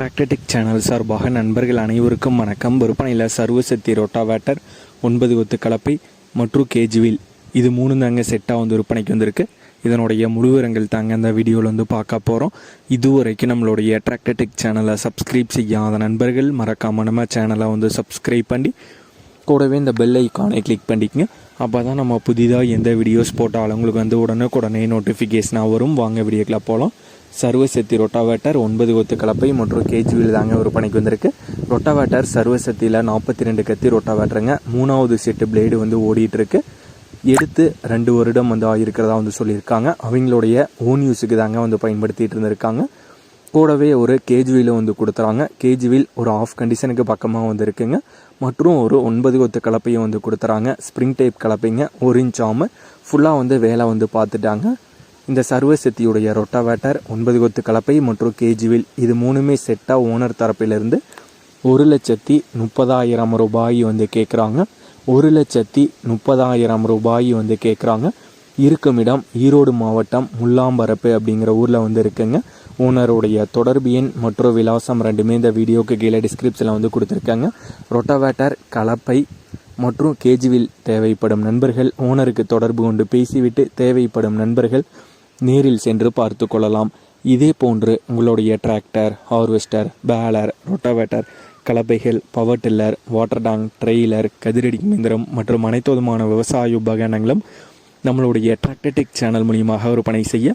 டிராக்டடிக் channel சார்பாக நண்பர்கள் அனைவருக்கும் வணக்கம். விற்பனையில் சர்வசக்தி ரோட்டாவேட்டர் ஒன்பது ஒத்து கலப்பை மற்றும் கேஜுவில் இது மூணு தாங்க செட்டாக வந்து விற்பனைக்கு வந்திருக்கு. இதனுடைய முழுவிரங்கள் தாங்க அந்த வீடியோவில் வந்து பார்க்க போகிறோம் இதுவரைக்கும் நம்மளுடைய டிராக்டடிக் சேனலை சப்ஸ்கிரைப் செய்யாத நண்பர்கள் மறக்காமல் நம்ம சேனலை வந்து சப்ஸ்கிரைப் பண்ணி கூடவே இந்த பெல் ஐக்கானை கிளிக் பண்ணிக்கங்க. அப்போ தான் நம்ம புதிதாக எந்த வீடியோஸ் போட்டாலும் உங்களுக்கு வந்து உடனே உடனே நோட்டிஃபிகேஷனாக வரும். வாங்க வீடியோக்கில் போகலாம் சர்வசக்தி ரொட்டாவேட்டர் ஒன்பது கொத்து கலப்பை மற்றும் கேஜிவில் தாங்க விற்பனைக்கு வந்திருக்கு. ரொட்டாவேட்டர் சர்வசக்தியில் நாற்பத்தி ரெண்டு கத்தி ரொட்டாவேட்டருங்க மூணாவது செட்டு பிளேடு வந்து ஓடிட்டு இருக்கு எடுத்து ரெண்டு வருடம் வந்து ஆகியிருக்கிறதா வந்து சொல்லியிருக்காங்க. அவங்களுடைய ஓன் யூஸுக்கு தாங்க வந்து பயன்படுத்திட்டு இருந்திருக்காங்க. கூடவே ஒரு கேஜுவிலும் வந்து கொடுத்துறாங்க. கேஜ் ஒரு ஆஃப் கண்டிஷனுக்கு பக்கமாக வந்து இருக்குங்க. மற்றும் ஒரு ஒன்பது கொத்து கலப்பையும் வந்து கொடுத்துறாங்க. ஸ்ப்ரிங் டைப் கலப்பைங்க ஒரு இன்ச் ஆமு ஃபுல்லாக வந்து வேலை வந்து பார்த்துட்டாங்க. இந்த சர்வசக்தியுடைய ரொட்டாவேட்டர் ஒன்பது கொத்து கலப்பை மற்றும் கேஜிவில் இது மூணுமே செட்டாக ஓனர் தரப்பிலிருந்து ஒரு லட்சத்தி முப்பதாயிரம் ரூபாய் வந்து கேட்குறாங்க. ஒரு லட்சத்தி முப்பதாயிரம் ரூபாய் வந்து கேட்குறாங்க. இருக்கும் இடம் ஈரோடு மாவட்டம் முல்லாம்பரப்பு அப்படிங்கிற ஊரில் வந்து இருக்குங்க. ஓனருடைய தொடர்பு எண் மற்றும் விலாசம் ரெண்டுமே இந்த வீடியோக்கு கீழே டிஸ்கிரிப்ஷனில் வந்து கொடுத்துருக்காங்க. ரொட்டாவேட்டர் கலப்பை மற்றும் கேஜிவில் தேவைப்படும் நண்பர்கள் ஓனருக்கு தொடர்பு கொண்டு பேசிவிட்டு தேவைப்படும் நண்பர்கள் நேரில் சென்று பார்த்து கொள்ளலாம். இதே போன்று உங்களுடைய tractor harvester baler rotavator கலப்பைகள் power tiller water tank trailer கதிரடி இயந்திரம் மற்றும் அனைத்து விதமான விவசாய உபகரணங்களும் நம்மளுடைய டிராக்டடிக் சேனல் மூலியமாக விற்பனை செய்ய